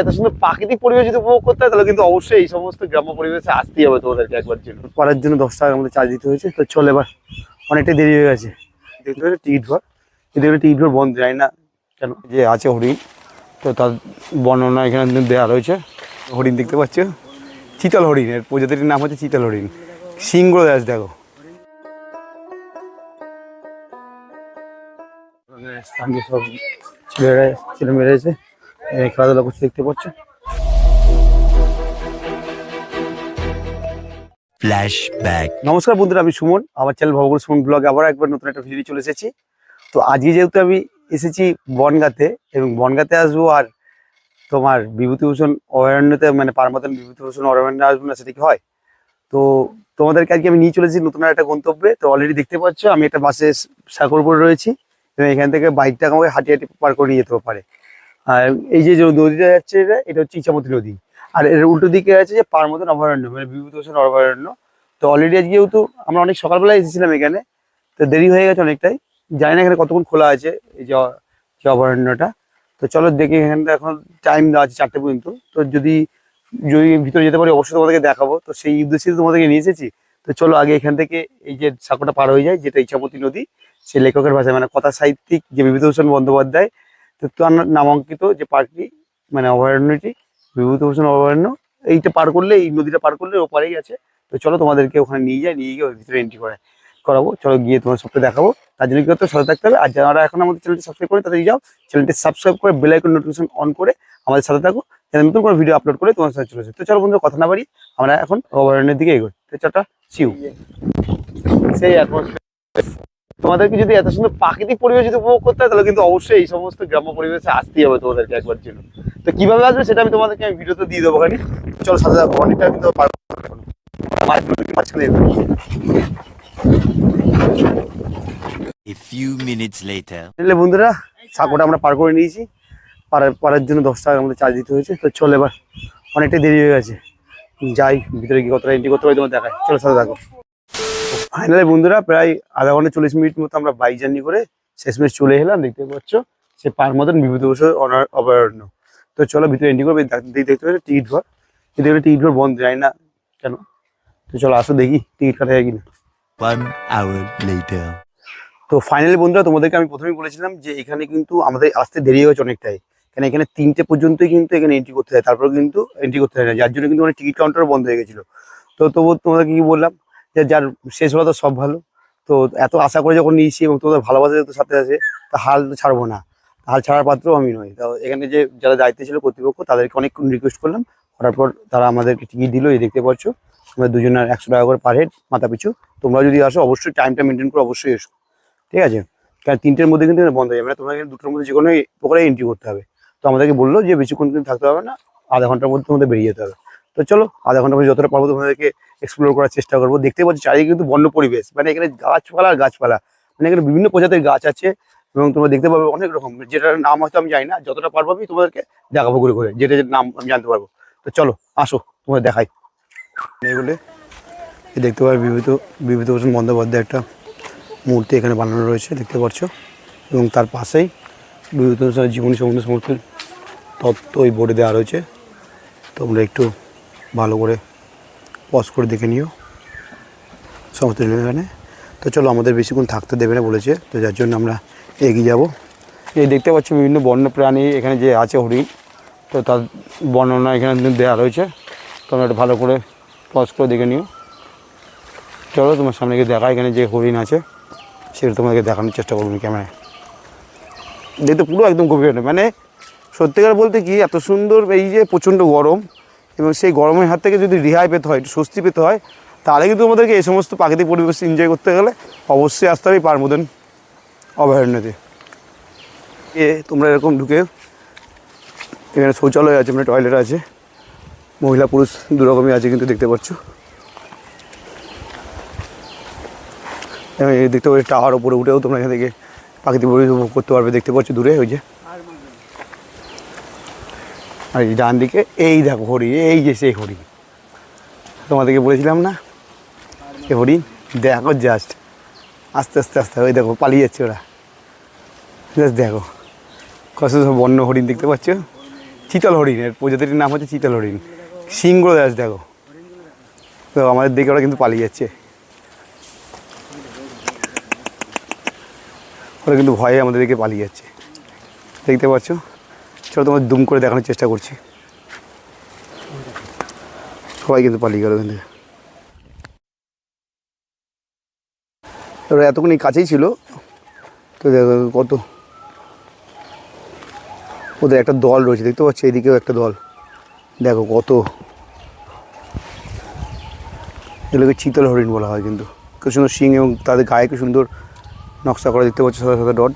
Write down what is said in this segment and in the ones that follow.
এত সুন্দর প্রাকৃতিক পরিবেশ যদি উপভোগ করতে হয় তাহলে কিন্তু অবশ্যই এই সমস্ত গ্রাম্য পরিবেশে আসতেই হবে তোমাদেরকে একবার জন্য করার জন্য দশ টাকা আমাদের চার্জ দিতে হয়েছে তো চল এবার অনেকটাই দেরি হয়ে গেছে। দেখতে টিকিট ঘর কিন্তু টিকিট ঘর বন্ধ যায় না। কেন? যে আছে হরিণ তো তার বর্ণনা এখানে দেওয়া রয়েছে। হরিণ দেখতে পাচ্ছ? চিতল হরিণ এর প্রজাতির নাম হচ্ছে চিতল হরিণ। সিংগুলো দেখ দেখো। সব ছেলে মেয়েরা এসে খেলাধুলা করছে দেখতে পাচ্ছ. নমস্কার বন্ধুরা আমি সুমন আমার চ্যানেল ভগবান সুমন ব্লগে আবার একবার নতুন একটা ভিডিও চলে এসেছি। তো আজকে যেহেতু আমি এসেছি বনগাতে এবং বনগাতে আসব আর তোমার বিভূতিভূষণ অভয়ারণ্যতে মানে পার মতন বিভূতিভূষণ অভয়ারণ্যে আসব না সেটা কি হয়? তো তোমাদেরকে আজকে আমি নিয়ে চলেছি নতুন একটা গন্তব্যে। তো অলরেডি দেখতে পাচ্ছ আমি একটা বাসে সাগরপুর রয়েছি। এখান থেকে বাইকটা আমাকে হাঁটি হাঁটি পার করে নিয়ে যেতে পারে। আর এই যে নদীটা যাচ্ছে এটা এটা হচ্ছে ইচ্ছামতি নদী। আর এর উল্টো দিকে আছে যে পার মতন অভয়ারণ্য মানে বিভূতিভূষণ অভয়ারণ্য। তো অলরেডি আজকে যেহেতু আমরা অনেক সকালবেলায় এসেছিলাম এখানে, তো দেরি হয়ে গেছে অনেকটাই। জানি না এখানে কতক্ষণ খোলা আছে এই যে অভয়ারণ্যটা। তো চলো দেখি এখানে এখন টাইম দেওয়া আছে চারটে পর্যন্ত। তো যদি যদি ভিতরে যেতে পারি অবশ্যই তোমাদেরকে দেখাবো। তো সেই উদ্দেশ্যে তোমাদেরকে নিয়ে এসেছি। তো চলো আগে এখান থেকে এই যে সাঁকোটা পার হয়ে যায়, যেটা ইচ্ছামতি নদী। সে লেখকের ভাষায় মানে কথা সাহিত্যিক যে বিভূতিভূষণ বন্দ্যোপাধ্যায়, তো তার নামাঙ্কিত যে পার্কটি মানে অভয়ারণ্যটি বিভূতিভূষণ অভয়ারণ্য, এইটা পার করলে, এই নদীটা পার করলে ওপারেই আছে। তো চলো তোমাদেরকে ওখানে নিয়ে যাই, নিয়ে গিয়ে ওর ভিতরে এন্ট্রি করে করাবো। চলো গিয়ে তোমার সবটা দেখাবো। তার জন্য কি করতে? সাথে থাকতে হবে। আর যারা এখন আমাদের চ্যানেলটি সাবস্ক্রাইব করে তাদের যাও। চ্যানেলটি সাবস্ক্রাইব করে বেল আইকন নোটিফিকেশন অন করে আমাদের সাথে থাকো। যাতে নতুন কোনো ভিডিও আপলোড করে তোমার সাথে চলে আসে। তো চলো বন্ধু কথা না বাড়ি আমরা এখন অভয়ারণ্যের দিকে এগোই। তো চটা সিউ সেই atmosphere। তোমাদেরকে যদি এত সুন্দর প্রাকৃতিক পরিবেশ যদি উপভোগ করতে হয় তাহলে কিন্তু অবশ্যই এই সমস্ত গ্রাম্য পরিবেশে আসতেই হবে তোমাদেরকে একবার জন্য তো কীভাবে আসবে সেটা আমি তোমাদেরকে আমি ভিডিওতে দিয়ে দেবো খানি চলো সাথে অনেকটা কিন্তু পারব বন্ধুরা সাঁকোটা আমরা পার করে নিয়েছি। পারার পারার জন্য দশ টাকা আমাদের চার্জ দিতে হয়েছে। তো চল এবার অনেকটাই দেরি হয়ে গেছে। যাই ভিতরে গিয়ে কতটা এন্ট্রি করতে পারি তোমার দেখায় চলো সাথে থাকো। ফাইনালি বন্ধুরা প্রায় আধা ঘণ্টা চল্লিশ মিনিট মতো আমরা বাইক জার্নি করে শেষমেশ চলে এলাম দেখতে পাচ্ছ? সে পার মতন বিভূতিভূষণ অভয়ারণ্য। তো চলো ভিতরে এন্ট্রি করবে দেখতে পাচ্ছ টিকিট ঘর। কিন্তু টিকিট ঘর বন্ধ যায় না কেন। তো চলো আসো দেখি টিকিট কাটা যায় কিনা। তো ফাইনালি বন্ধুরা তোমাদেরকে আমি প্রথমেই বলেছিলাম যে এখানে কিন্তু আমাদের আসতে দেরি হয়েছে অনেকটাই। কেন এখানে তিনটে পর্যন্তই কিন্তু এখানে এন্ট্রি করতে হয় তারপর কিন্তু এন্ট্রি করতে হয় না। যার জন্য কিন্তু অনেক টিকিট কাউন্টার বন্ধ হয়ে গেছিল। তো তবু তোমাদেরকে কি বললাম যার শেষ হলো তো সব ভালো। তো এত আশা করে যখন নিয়েছি এবং তোমাদের ভালোবাসা যেহেতু সাথে আছে, তা হাল ছাড়বো না। হাল ছাড়ার পাত্রও আমি নই। তো এখানে যে যারা দায়িত্বে ছিল কর্তৃপক্ষ, তাদেরকে অনেক রিকোয়েস্ট করলাম। করার পর তারা আমাদেরকে টিকিট দিল, এই দেখতে পাচ্ছ। আমরা দুজনের একশো টাকা করে পার হেড মাথা পিছু। তোমরা যদি আসো, অবশ্যই টাইমটা মেনটেন করে অবশ্যই এসো। ঠিক আছে? কারণ তিনটের মধ্যে কিন্তু বন্ধ হয়ে যাবে। না তোমরা কিন্তু দুটোর মধ্যে যে কোনো এন্ট্রি করতে হবে। তো আমাদেরকে বলল যে বেশিক্ষণ কিন্তু থাকতে হবে না। আধা ঘণ্টার মধ্যে তোমাদের বেরিয়ে যেতে হবে। তো চলো, আধা ঘণ্টা মধ্যে যতটা পারব তোমাদেরকে এক্সপ্লোর করার চেষ্টা করব। দেখতে পাচ্ছি চারিদিকে কিন্তু বন্য পরিবেশ মানে এখানে গাছপালা আর গাছপালা মানে এখানে বিভিন্ন প্রজাতির গাছ আছে এবং তোমরা দেখতে পাবে অনেক রকম। যেটার নাম হয়তো আমি জানি না, যতটা পারব আমি তোমাদেরকে দেখাবো করে করে যেটা নাম আমি জানতে পারব। তো চলো, আসো, তোমাদের দেখাই। এগুলো দেখতে পাবে বিভূত বিভূতিভূষণ বন্দ্যোপাধ্যায় একটা মূর্তি এখানে বানানো রয়েছে, দেখতে পাচ্ছ? এবং তার পাশেই বিভূতিভূষণ জীবনী সম্বন্ধে সমস্ত তত্ত্ব ওই বোর্ডে দেওয়া রয়েছে। তোমরা একটু ভালো করে পজ করে দেখে নিও। সমস্ত এখানে। তো চলো আমাদের বেশিক্ষণ থাকতে দেবে না বলেছে। তো যার জন্য আমরা এগিয়ে যাব। এই দেখতে পাচ্ছি বিভিন্ন বন্য প্রাণী এখানে যে আছে হরিণ। তো তার বর্ণনা এখানে দেওয়া রয়েছে। তোমরা একটু ভালো করে পজ করে দেখে নিও। চলো তোমার সামনে গিয়ে দেখা, এখানে যে হরিণ আছে, সেটা তোমাদেরকে দেখানোর চেষ্টা করব ক্যামেরায় দেখতে পুরো একদম গভীর মানে সত্যিকার বলতে কি, এত সুন্দর এই যে প্রচণ্ড গরম এবং সেই গরমের হাত থেকে যদি রেহাই পেতে হয়, একটু স্বস্তি পেতে হয়, তাহলে কিন্তু আমাদেরকে এই সমস্ত প্রাকৃতিক পরিবেশ এনজয় করতে গেলে অবশ্যই আসতে হবে পারমোদন অভয়ারণ্যতে। এ, তোমরা এরকম ঢুকে এখানে শৌচালয় আছে মানে টয়লেট আছে, মহিলা পুরুষ দু রকমই আছে কিন্তু দেখতে পাচ্ছ। দেখতে পাচ্ছি টাওয়ার উপরে উঠেও তোমরা এখান থেকে প্রাকৃতিক পরিবেশ উপভোগ করতে পারবে, দেখতে পাচ্ছ দূরে, ওই যে। আর এই ডান দিকে, এই দেখো হরিণ, এই যে সেই হরিণ। তোমাদেরকে বলেছিলাম না? এই হরিণ, দেখো জাস্ট আস্তে আস্তে আস্তে, ওই দেখো, পালিয়ে যাচ্ছে ওরা। জাস্ট দেখো, কত সব বন্য হরিণ দেখতে পাচ্ছ? চিতল হরিণ, এর প্রজাতির নাম হচ্ছে চিতল হরিণ। সিংগুলো দেখ দেখো। তো আমাদের দেখে ওরা কিন্তু পালিয়ে যাচ্ছে। ওরা কিন্তু ভয়ে আমাদের দিকে পালিয়ে যাচ্ছে। দেখতে পাচ্ছ? চলো তোমার দুম করে দেখানোর চেষ্টা করছি। সবাই কিন্তু পালিয়ে গেল কিন্তু। ওরা এতক্ষণ কাছেই ছিল। তো দেখো কত। ওদের একটা দল রয়েছে, দেখতে পাচ্ছি? এদিকেও একটা দল। দেখো কত। এগুলোকে চিতল হরিণ বলা হয় কিন্তু। খুব সুন্দর শিং এবং তাদের গায়ে খুব সুন্দর নকশা করা দেখতে পাচ্ছি, সাদা সাদা ডট।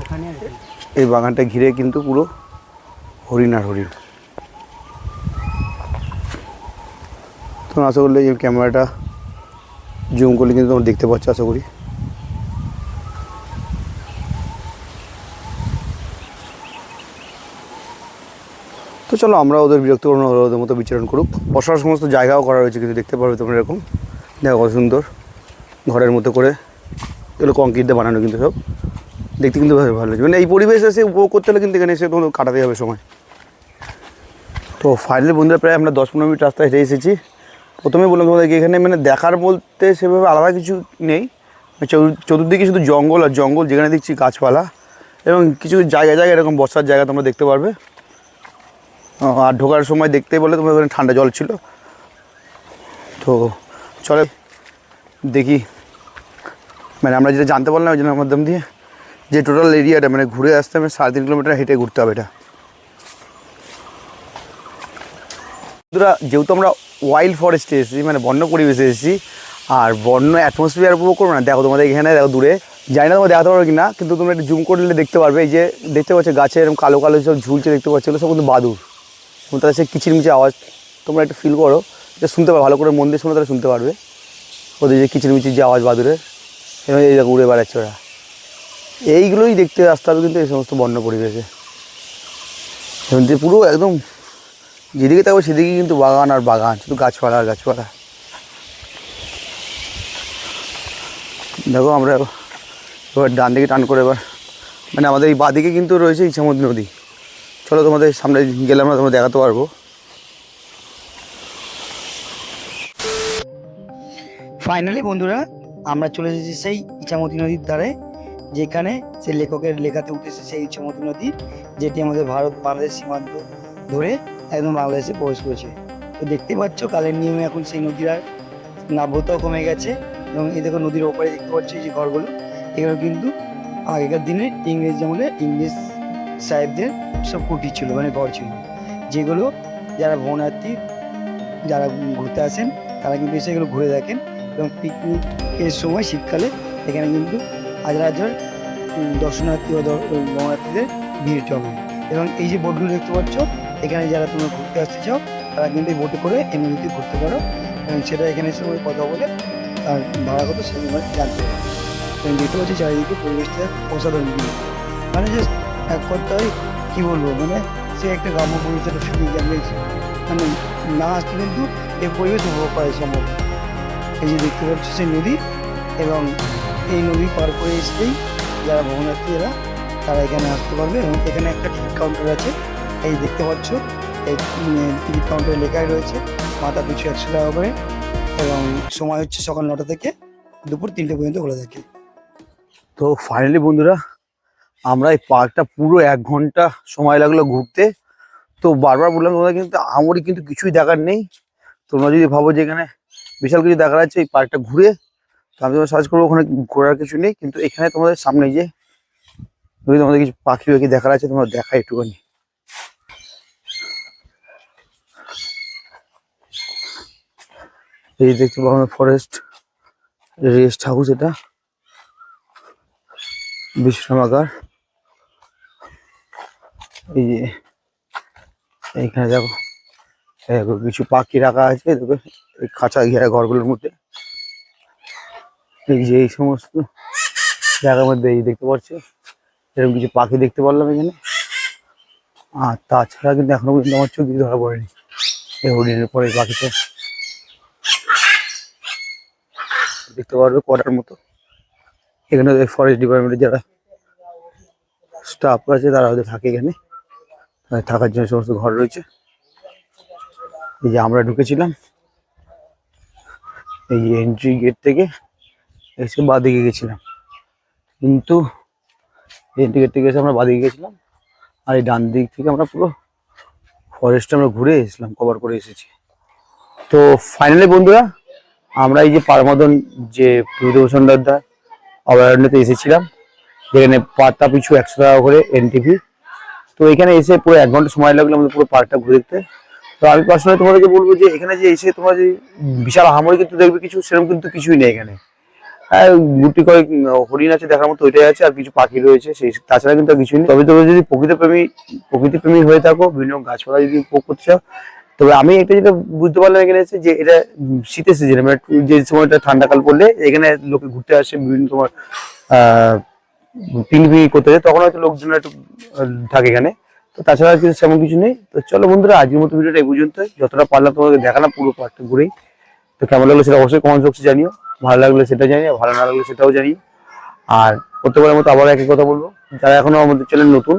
ওখানে। এই বাগানটা ঘিরে কিন্তু পুরো হরিণ আর হরিণ। তোমরা আশা করলে এই ক্যামেরাটা জুম করলে কিন্তু তোমরা দেখতে পাচ্ছ, আশা করি। তো চলো আমরা ওদের বিরক্ত ওদের মতো বিচরণ করুক। বসার সমস্ত জায়গাও করা রয়েছে কিন্তু দেখতে পারবে তোমরা এরকম। দেখো কত সুন্দর, ঘরের মতো করে। এগুলো কংক্রিট দিয়ে বানানো কিন্তু সব। দেখতে কিন্তু ভালো লাগছে। মানে এই পরিবেশ এসে উপভোগ করতে হলে কিন্তু এখানে এসে তোমাদের কাটাতে হবে সময়। তো ফাইনালি বন্ধুরা প্রায় আমরা দশ পনেরো মিনিট রাস্তায় হেঁটে এসেছি। প্রথমে বললাম তোমাদেরকে, এখানে মানে দেখার বলতে সেভাবে আলাদা কিছু নেই। চতুর- চতুর্দিকে শুধু জঙ্গল আর জঙ্গল, যেখানে দেখছি গাছপালা। এবং কিছু জায়গায় জায়গায় এরকম বসার জায়গা তোমরা দেখতে পারবে। আর ঢোকার সময় দেখতে বলে তোমার ওখানে ঠান্ডা জল ছিল। তো চলে দেখি। মানে আমরা যেটা জানতে পারলাম ওই জন্য মাধ্যম দিয়ে। যে টোটাল এরিয়াটা মানে ঘুরে আসতে হবে, সাড়ে তিন কিলোমিটার হেঁটে ঘুরতে হবে এটা। বন্ধুরা, যেহেতু আমরা ওয়াইল্ড ফরেস্টে এসেছি মানে বন্য পরিবেশে এসেছি, আর বন্য অ্যাটমসফিয়ার উপভোগ করব না, দেখো তোমাদের এখানে, দেখো দূরে। জানি না তোমরা দেখাতে পারবে কি না কিন্তু তোমরা একটু জুম করলে দেখতে পারবে, এই যে দেখতে পাচ্ছ গাছে এরকম কালো কালো সব ঝুলছে, দেখতে পাচ্ছ সব কিন্তু বাদুর এবং তাদের সে কিচিরমিচির আওয়াজ, তোমরা একটু ফিল করো যে শুনতে পারবে ভালো করে মন দিয়ে শুনে তারা শুনতে পারবে। ওদের যে কিচিরমিচির যে আওয়াজ বাদুরের এবং এই দেখো উড়ে বেড়াচ্ছে ওরা। এইগুলোই দেখতে আসতে হবে কিন্তু এই সমস্ত বন্য পরিবেশে। যে পুরো একদম যেদিকে থাকবে সেদিকে কিন্তু বাগান আর বাগান, শুধু গাছপালা আর গাছপালা। দেখো আমরা এবার ডান দিকে টান করে এবার মানে আমাদের এই বাদিকে কিন্তু রয়েছে ইচ্ছামতি নদী। চলো তোমাদের সামনে গেলে আমরা তোমরা দেখাতে পারব। ফাইনালি বন্ধুরা, আমরা চলে এসেছি সেই ইছামতি নদীর ধারে। যেখানে সে লেখকের লেখাতে উঠেছে সেই ইছামতি নদী, যেটি আমাদের ভারত, বাংলাদেশ সীমান্ত ধরে একদম বাংলাদেশে প্রবেশ করেছে। তো দেখতে পাচ্ছ, কালের নিয়মে এখন সেই নদীর আর নাব্যতাও কমে গেছে এবং এই দেখো নদীর ওপারে দেখতে পাচ্ছ যে ঘরগুলো, এগুলো কিন্তু আগেকার দিনে ইংরেজ আমলে ইংরেজ সাহেবদের সব কুটি ছিল মানে ঘর ছিল। যেগুলো যারা ভ্রমণার্থী যারা ঘুরতে আসেন, তারা কিন্তু এসে এগুলো ঘুরে দেখেন এবং পিকনিকের সময় শীতকালে এখানে কিন্তু হাজার দর্শনার্থী ও দর- উম, ভ্রমণার্থীদের ভিড় জমে। এবং এই যে বোটগুলো দেখতে পাচ্ছ এখানে যারা তোমরা ঘুরতে আসতে চাও তারা কিন্তু এই বোটে করে এমনিতে ঘুরতে পারো। এবং সেটা এখানে এসে কথা বলে তার ভাড়া কত সেই জানতে পারো। এবং দেখতে পাচ্ছি চারিদিকে পরিবেশটা অসাধারণ কিন্তু মানে জাস্ট এক কথায় কী বলব মানে সে একটা গ্রাম্য পরিবেশের ফিলিং আমি মানে না আসলে কিন্তু এই পরিবেশ উপভোগ করা সম্ভব। এই যে দেখতে পাচ্ছ সেই নদী এবং এই নদী পার করে এসেই যারা ভ্রমণার্থী এরা, তারা এখানে আসতে পারবে এবং এখানে একটা টিকিট কাউন্টার আছে। এই দেখতে পাচ্ছ, এই টিকিট কাউন্টারে লেখাই রয়েছে, মাথা পিছু একশো টাকা করে এবং সময় হচ্ছে সকাল নটা থেকে দুপুর তিনটে পর্যন্ত খোলা থাকে। তো ফাইনালি বন্ধুরা, আমরা এই পার্কটা পুরো এক ঘণ্টা সময় লাগল ঘুরতে। তো বারবার বললাম তোমরা কিন্তু আমারই কিন্তু কিছুই দেখার নেই। তোমরা যদি ভাবো যে এখানে বিশাল কিছু দেখার আছে, এই পার্কটা ঘুরে আমি তোমার সার্চ করব, ওখানে ঘোরার কিছু নেই, কিন্তু এখানে তোমাদের সামনে যে যদি তোমাদের কিছু পাখি পাখি দেখার আছে, তোমরা দেখা একটুখানি। এই দেখতে পাবো ফরেস্ট রেস্ট হাউস এটা বিশ্রামাগার এই যে এইখানে দেখো কিছু পাখি রাখা আছে দেখো এই খাঁচা ঘেরা ঘরগুলোর মধ্যে। এই যে এই সমস্ত জায়গার মধ্যে এই দেখতে পাচ্ছ? এরকম কিছু পাখি দেখতে পারলাম এখানে। আর তাছাড়া কিন্তু এখনও পর্যন্ত আমার চোখ দিয়ে ধরা পড়েনি। এই হরিণের পরে পাখিতে দেখতে পারবে কটার মতো। এখানে ফরেস্ট ডিপার্টমেন্টের যারা স্টাফ আছে, তারা হয়তো থাকে এখানে। থাকার জন্য সমস্ত ঘর রয়েছে। এই যে আমরা ঢুকেছিলাম। এই এন্ট্রি গেট থেকে এসে বাদিকে গেছিলাম। কিন্তু গেট থেকে এসে আমরা বাদিকে গেছিলাম। আর এই ডান দিক থেকে আমরা পুরো ফরেস্টে আমরা ঘুরে এসেছিলাম কভার করে এসেছি। তো ফাইনালি বন্ধুরা, আমরা এই যে পারমাদন যে প্রদূষণ দাদা অভয়ারণ্যতে এসেছিলাম, যেখানে পাতা পিছু একশো টাকা করে এনটিভি তো এখানে এসে পুরো এক ঘণ্টা সময় লাগল আমাদের পুরো পার্কটা ঘুরে দেখতে। তো আমি পার্সোনালি তোমাদেরকে বলব যে, এখানে যে এসে তোমরা যে বিশাল আহামরি কিন্তু দেখবে, কিছু সেরকম কিন্তু কিছুই নেই এখানে। গুটি কয়েক হরিণ আছে দেখার মতো ওইটাই আছে, আর কিছু পাখি রয়েছে, সেই তাছাড়া কিন্তু কিছুই নেই। তবে তোমরা যদি প্রকৃতি প্রেমী প্রকৃতি প্রেমী হয়ে থাকো, বিভিন্ন গাছপালা যদি উপভোগ করতে চাও, তবে আমি একটা যেটা বুঝতে পারলাম এখানে এসে যে এটা শীতের সিজনে মানে যে সময়টা ঠান্ডাকাল পড়লে এখানে লোকে ঘুরতে আসে, বিভিন্ন তোমার, আহ করতে যায়, তখন হয়তো লোকজন একটু থাকে এখানে। তো তাছাড়া কিছু সেমন কিছু নেই। তো চলো বন্ধুরা, আজকের মতো ভিডিওটা এই পর্যন্ত যতটা পারলাম তোমাকে দেখালাম পুরো পার্কটা ঘুরেই। তো কেমন লাগল সেটা অবশ্যই কমেন্ট বক্সে জানিও। ভালো লাগলে সেটা জানি ভালো না লাগলে সেটাও জানি। আর প্রত্যেকবারের মতো আবার একই কথা বলব। যারা এখনও আমাদের চ্যানেল নতুন,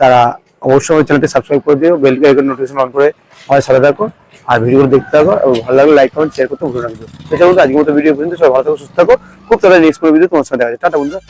তারা অবশ্যই আমার চ্যানেলটি সাবস্ক্রাইব করে দিও বেল আইকন নোটিফিকেশন অন করে আমাদের সাথে থাকো, আর ভিডিওগুলো দেখতে থাকো, এবং ভালো লাগলে লাইক কমেন্ট শেয়ার করতে ভুলে রাখব এছাড়া আজকের মতো ভিডিও পর্যন্ত সবাই ভালো থাকো, সুস্থ থাকো। খুব তাড়াতাড়ি নেক্সট ভিডিও তোমার সাথে দেখা যাচ্ছে টাটা বন্ধুরা